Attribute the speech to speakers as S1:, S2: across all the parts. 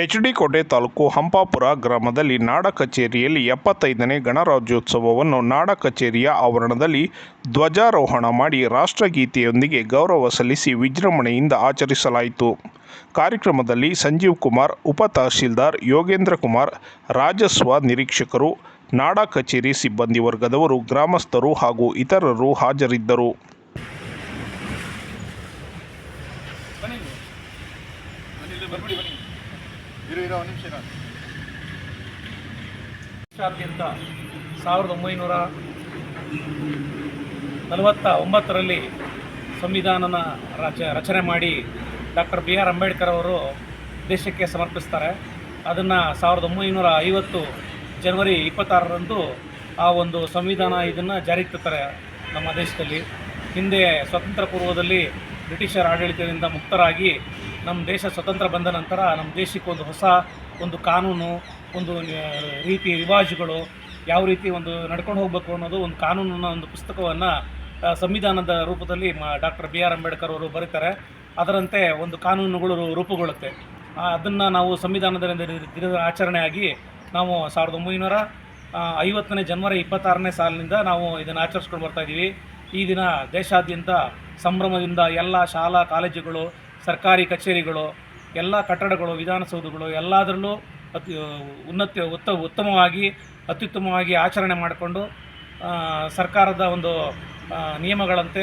S1: H ಕೋಟೆ ತಾಲೂಕು ಹಂಪಾಪುರ ಗ್ರಾಮದಲ್ಲಿ ನಾಡ ಕಚೇರಿಯಲ್ಲಿ ಎಪ್ಪತ್ತೈದನೇ ಗಣರಾಜ್ಯೋತ್ಸವವನ್ನು ನಾಡ ಕಚೇರಿಯ ಆವರಣದಲ್ಲಿ ಧ್ವಜಾರೋಹಣ ಮಾಡಿ ರಾಷ್ಟ್ರಗೀತೆಯೊಂದಿಗೆ ಗೌರವ ಸಲ್ಲಿಸಿ ವಿಜೃಂಭಣೆಯಿಂದ ಆಚರಿಸಲಾಯಿತು. ಕಾರ್ಯಕ್ರಮದಲ್ಲಿ ಸಂಜೀವ್ ಕುಮಾರ್, ಉಪ ತಹಶೀಲ್ದಾರ್ ಯೋಗೇಂದ್ರ ಕುಮಾರ್, ರಾಜಸ್ವ ನಿರೀಕ್ಷಕರು, ನಾಡ ಕಚೇರಿ ಸಿಬ್ಬಂದಿ ವರ್ಗದವರು, ಗ್ರಾಮಸ್ಥರು ಹಾಗೂ ಇತರರು ಹಾಜರಿದ್ದರು.
S2: ಬರ್ಬಿಡಿ, ಬನ್ನಿ. ಇರು, ಇರೋ ನಿಮಿಷ
S3: ದೇಶಾದ್ಯಂತ ಸಾವಿರದ ಒಂಬೈನೂರ ನಲವತ್ತ ಒಂಬತ್ತರಲ್ಲಿ ಸಂವಿಧಾನನ ರಚ, ರಚನೆ ಮಾಡಿ ಡಾಕ್ಟರ್ ಬಿ ಆರ್ ಅಂಬೇಡ್ಕರ್ ಅವರು ದೇಶಕ್ಕೆ ಸಮರ್ಪಿಸ್ತಾರೆ. ಅದನ್ನು ಸಾವಿರದ ಒಂಬೈನೂರ ಐವತ್ತು ಜನವರಿ ಇಪ್ಪತ್ತಾರರಂದು ಆ ಒಂದು ಸಂವಿಧಾನ ಇದನ್ನು ಜಾರಿಗೆ ತರ್ತಾರೆ ನಮ್ಮ ದೇಶದಲ್ಲಿ. ಹಿಂದೆ ಸ್ವತಂತ್ರ ಪೂರ್ವದಲ್ಲಿ ಬ್ರಿಟಿಷರ ಆಡಳಿತದಿಂದ ಮುಕ್ತರಾಗಿ ನಮ್ಮ ದೇಶ ಸ್ವತಂತ್ರ ಬಂದ ನಂತರ ನಮ್ಮ ದೇಶಕ್ಕೆ ಒಂದು ಹೊಸ ಒಂದು ಕಾನೂನು, ಒಂದು ರೀತಿ ರಿವಾಜುಗಳು ಯಾವ ರೀತಿ ಒಂದು ನಡ್ಕೊಂಡು ಹೋಗಬೇಕು ಅನ್ನೋದು ಒಂದು ಕಾನೂನನ್ನ, ಒಂದು ಪುಸ್ತಕವನ್ನು ಸಂವಿಧಾನದ ರೂಪದಲ್ಲಿ ಡಾಕ್ಟರ್ ಬಿ ಆರ್ ಅಂಬೇಡ್ಕರ್ ಅವರು ಬರೀತಾರೆ. ಅದರಂತೆ ಒಂದು ಕಾನೂನುಗಳು ರೂಪುಗೊಳ್ಳುತ್ತೆ. ಅದನ್ನು ನಾವು ಸಂವಿಧಾನದ ದಿನ- ದಿನದ ಆಚರಣೆಯಾಗಿ ನಾವು ಸಾವಿರದ ಒಂಬೈನೂರ ಐವತ್ತನೇ ಜನವರಿ ಇಪ್ಪತ್ತಾರನೇ ಸಾಲಿನಿಂದ ನಾವು ಇದನ್ನು ಆಚರಿಸ್ಕೊಂಡು ಬರ್ತಾ ಇದ್ದೀವಿ. ಈ ದಿನ ದೇಶಾದ್ಯಂತ ಸಂಭ್ರಮದಿಂದ ಎಲ್ಲ ಶಾಲಾ, ಕಾಲೇಜುಗಳು ಸರ್ಕಾರಿ ಕಚೇರಿಗಳು, ಎಲ್ಲ ಕಟ್ಟಡಗಳು, ವಿಧಾನಸೌಧಗಳು ಎಲ್ಲದರಲ್ಲೂ ಅತಿ ಉನ್ನತ ಉತ್ತ, ಉತ್ತಮವಾಗಿ, ಅತ್ಯುತ್ತಮವಾಗಿ ಆಚರಣೆ ಮಾಡಿಕೊಂಡು ಸರ್ಕಾರದ ಒಂದು ನಿಯಮಗಳಂತೆ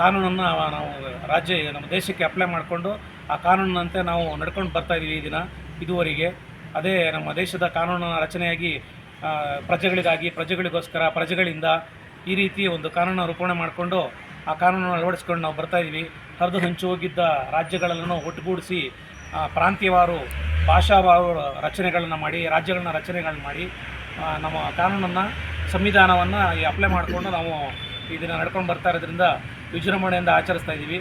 S3: ಕಾನೂನನ್ನು ನಾವು ರಾಜ್ಯ, ನಮ್ಮ ದೇಶಕ್ಕೆ ಅಪ್ಲೈ ಮಾಡಿಕೊಂಡು ಆ ಕಾನೂನಿನಂತೆ ನಾವು ನಡ್ಕೊಂಡು ಬರ್ತಾ ಇದ್ದೀವಿ ಈ ದಿನ, ಇದುವರೆಗೆ. ಅದೇ ನಮ್ಮ ದೇಶದ ಕಾನೂನಿನ ರಚನೆಯಾಗಿ ಪ್ರಜೆಗಳಿಗಾಗಿ, ಪ್ರಜೆಗಳಿಗೋಸ್ಕರ, ಪ್ರಜೆಗಳಿಂದ ಈ ರೀತಿ ಒಂದು ಕಾನೂನು ರೂಪಣೆ ಮಾಡಿಕೊಂಡು ಆ ಕಾನೂನನ್ನು ಅಳವಡಿಸ್ಕೊಂಡು ನಾವು ಬರ್ತಾ ಇದ್ದೀವಿ. ಹರಿದು ಹಂಚಿ ಹೋಗಿದ್ದ ರಾಜ್ಯಗಳನ್ನು ಒಟ್ಟುಗೂಡಿಸಿ ಪ್ರಾಂತ್ಯವಾರು, ಭಾಷಾವಾರು ರಚನೆಗಳನ್ನು ಮಾಡಿ, ರಾಜ್ಯಗಳನ್ನ ರಚನೆಗಳನ್ನು ಮಾಡಿ ನಮ್ಮ ಕಾನೂನನ್ನು, ಸಂವಿಧಾನವನ್ನು ಅಪ್ಲೈ ಮಾಡಿಕೊಂಡು ನಾವು ಇದನ್ನು ನಡ್ಕೊಂಡು ಬರ್ತಾ ಇರೋದ್ರಿಂದ ವಿಜೃಂಭಣೆಯಿಂದ ಆಚರಿಸ್ತಾ ಇದ್ದೀವಿ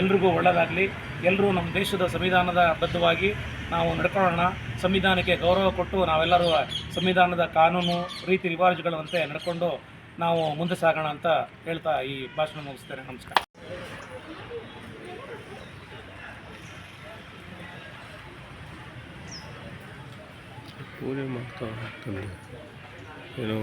S3: ಎಲ್ರಿಗೂ ಒಳ್ಳೆಯದಾಗಲಿ ಎಲ್ಲರೂ ನಮ್ಮ ದೇಶದ ಸಂವಿಧಾನದ ಬದ್ಧವಾಗಿ ನಾವು ನಡ್ಕೊಳ್ಳೋಣ. ಸಂವಿಧಾನಕ್ಕೆ ಗೌರವ ಕೊಟ್ಟು ನಾವೆಲ್ಲರೂ ಸಂವಿಧಾನದ ಕಾನೂನು, ರೀತಿ, ರಿವಾಜುಗಳಂತೆ ನಡ್ಕೊಂಡು ನಾವು ಮುಂದೆ ಸಾಗೋಣ ಅಂತ ಹೇಳ್ತಾ ಈ ಭಾಷಣ ಮುಗಿಸ್ತೇನೆ. ನಮಸ್ಕಾರ.
S4: पूरे माता तुम यू नो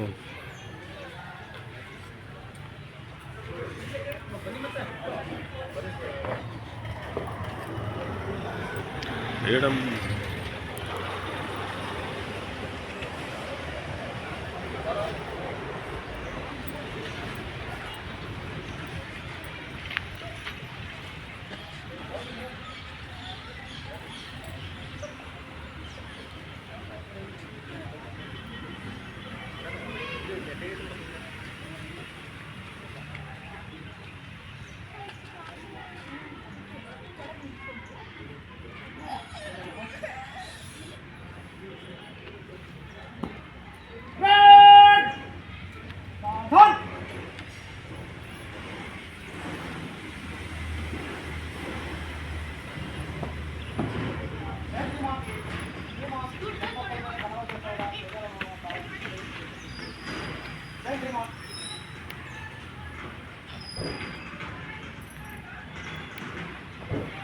S3: Amen.